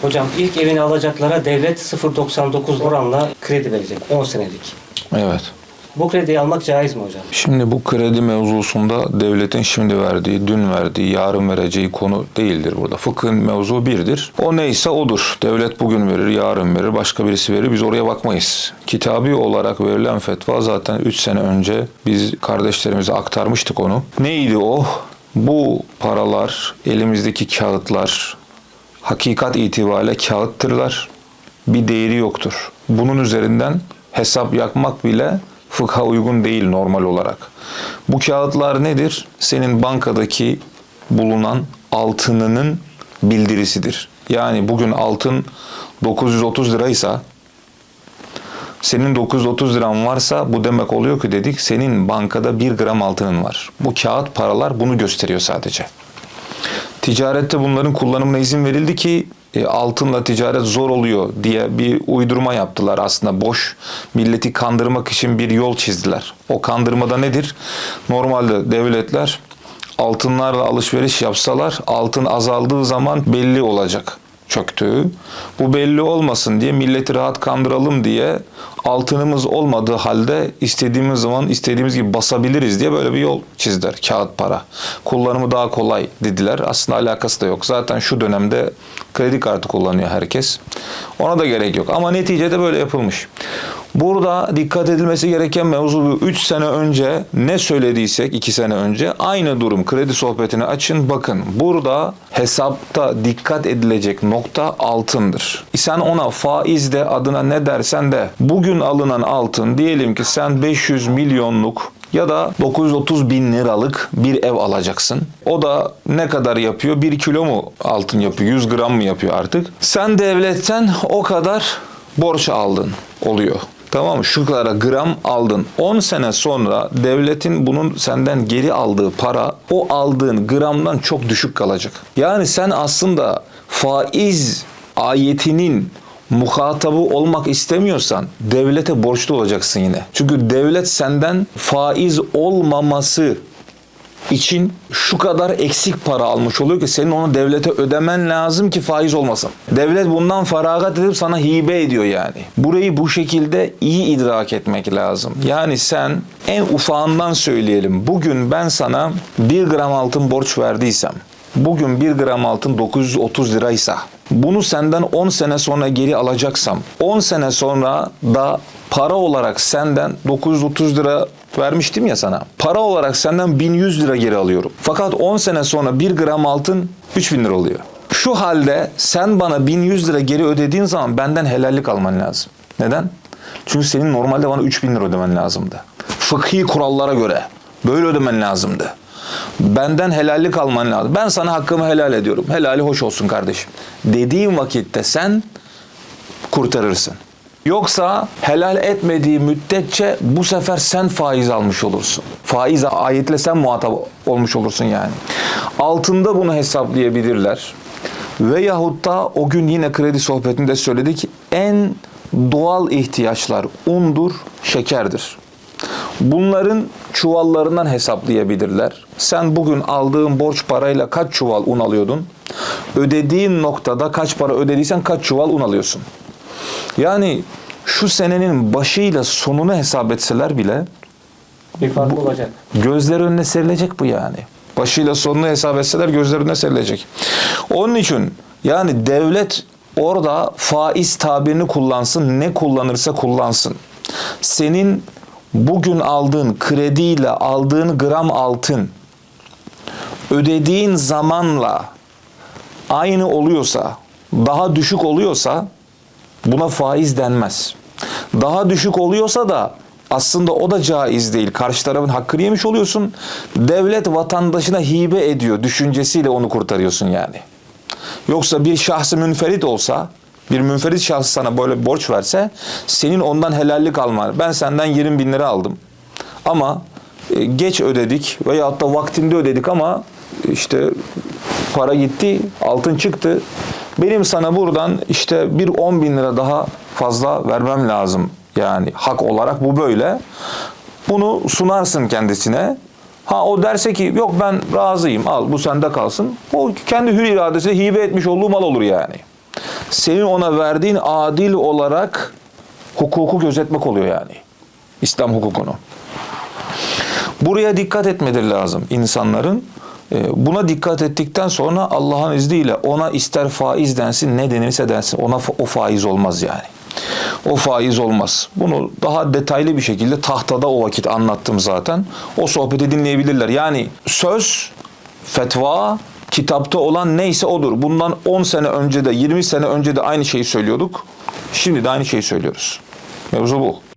Hocam ilk evini alacaklara devlet 0.99 oranla kredi verecek 10 senelik. Evet. Bu krediyi almak caiz mi hocam? Şimdi bu kredi mevzusunda devletin şimdi verdiği, dün verdiği, yarın vereceği konu değildir burada. Fıkhın mevzu birdir. O neyse odur. Devlet bugün verir, yarın verir, başka birisi verir. Biz oraya bakmayız. Kitabi olarak verilen fetva zaten 3 sene önce biz kardeşlerimize aktarmıştık onu. Neydi o? Bu paralar, elimizdeki kağıtlar, hakikat itibariyle kağıttırlar. Bir değeri yoktur. Bunun üzerinden hesap yakmak bile fıkha uygun değil normal olarak. Bu kağıtlar nedir? Senin bankadaki bulunan altınının bildirisidir. Yani bugün altın 930 liraysa senin 930 liran varsa bu demek oluyor ki dedik senin bankada 1 gram altının var. Bu kağıt paralar bunu gösteriyor sadece. Ticarette bunların kullanımına izin verildi ki e, altınla ticaret zor oluyor diye bir uydurma yaptılar aslında boş. Milleti kandırmak için bir yol çizdiler. O kandırmada nedir? Normalde devletler altınlarla alışveriş yapsalar altın azaldığı zaman belli olacak çöktüğü. Bu belli olmasın diye milleti rahat kandıralım diye altınımız olmadığı halde istediğimiz zaman istediğimiz gibi basabiliriz diye böyle bir yol çizdiler. Kağıt para. Kullanımı daha kolay dediler. Aslında alakası da yok. Zaten şu dönemde kredi kartı kullanıyor herkes. Ona da gerek yok. Ama neticede böyle yapılmış. Burada dikkat edilmesi gereken mevzu 3 sene önce ne söylediysek 2 sene önce aynı durum kredi sohbetini açın bakın burada hesapta dikkat edilecek nokta altındır. Sen ona faiz de adına ne dersen de bugün alınan altın diyelim ki sen 500 milyonluk ya da 930 bin liralık bir ev alacaksın. O da ne kadar yapıyor? 1 kilo mu altın yapıyor? 100 gram mı yapıyor artık? Sen devletten o kadar borç aldın oluyor. Tamam mı? Şu kadar gram aldın. 10 sene sonra devletin bunun senden geri aldığı para o aldığın gramdan çok düşük kalacak. Yani sen aslında faiz ayetinin muhatabı olmak istemiyorsan devlete borçlu olacaksın yine. Çünkü devlet senden faiz olmaması için şu kadar eksik para almış oluyor ki senin onu devlete ödemen lazım ki faiz olmasın. Devlet bundan feragat edip sana hibe ediyor yani. Burayı bu şekilde iyi idrak etmek lazım. Yani sen en ufağından söyleyelim. Bugün ben sana 1 gram altın borç verdiysem, bugün 1 gram altın 930 liraysa, bunu senden 10 sene sonra geri alacaksam, 10 sene sonra da para olarak senden 930 lira vermiştim ya sana. Para olarak senden 1100 lira geri alıyorum. Fakat 10 sene sonra 1 gram altın 3000 lira oluyor. Şu halde sen bana 1100 lira geri ödediğin zaman benden helallik alman lazım. Neden? Çünkü senin normalde bana 3000 lira ödemen lazımdı. Fıkhi kurallara göre böyle ödemen lazımdı. Benden helallik alman lazım. Ben sana hakkımı helal ediyorum. Helali hoş olsun kardeşim. Dediğim vakitte sen kurtarırsın. Yoksa helal etmediği müddetçe bu sefer sen faiz almış olursun. Faiz ayetle sen muhatap olmuş olursun yani. Altında bunu hesaplayabilirler. Veyahut da o gün yine kredi sohbetinde söyledik en doğal ihtiyaçlar undur, şekerdir. Bunların çuvallarından hesaplayabilirler. Sen bugün aldığın borç parayla kaç çuval un alıyordun? Ödediğin noktada kaç para ödediysen kaç çuval un alıyorsun? Yani şu senenin başıyla sonunu hesap etseler bile Bir fark olacak. gözler önüne serilecek bu yani. Başıyla sonunu hesap etseler gözler önüne serilecek. Onun için yani devlet orada faiz tabirini kullansın, ne kullanırsa kullansın. Senin bugün aldığın krediyle aldığın gram altın ödediğin zamanla aynı oluyorsa, daha düşük oluyorsa buna faiz denmez. Daha düşük oluyorsa da aslında o da caiz değil. Karşı tarafın hakkını yemiş oluyorsun. Devlet vatandaşına hibe ediyor düşüncesiyle onu kurtarıyorsun yani. Yoksa bir şahsı münferit olsa, bir münferit şahıs sana böyle borç verse senin ondan helallik alman. Ben senden 20 bin lira aldım. Ama e, geç ödedik veyahut da vaktinde ödedik ama işte para gitti, altın çıktı. Benim sana buradan işte bir 10 bin lira daha fazla vermem lazım. Yani hak olarak bu böyle. Bunu sunarsın kendisine. Ha o derse ki yok ben razıyım al bu sende kalsın. O kendi hür iradesiyle hibe etmiş olduğu mal olur yani. senin ona verdiğin adil olarak hukuku gözetmek oluyor yani. İslam hukukunu. Buraya dikkat etmeleri lazım insanların. Ee, Buna dikkat ettikten sonra Allah'ın izniyle ona ister faiz densin ne denirse densin ona o faiz olmaz yani. O faiz olmaz. Bunu daha detaylı bir şekilde tahtada o vakit anlattım zaten. O sohbeti dinleyebilirler. Yani söz, fetva, kitapta olan neyse odur. Bundan 10 sene önce de 20 sene önce de aynı şeyi söylüyorduk. Şimdi de aynı şeyi söylüyoruz. Mevzu bu.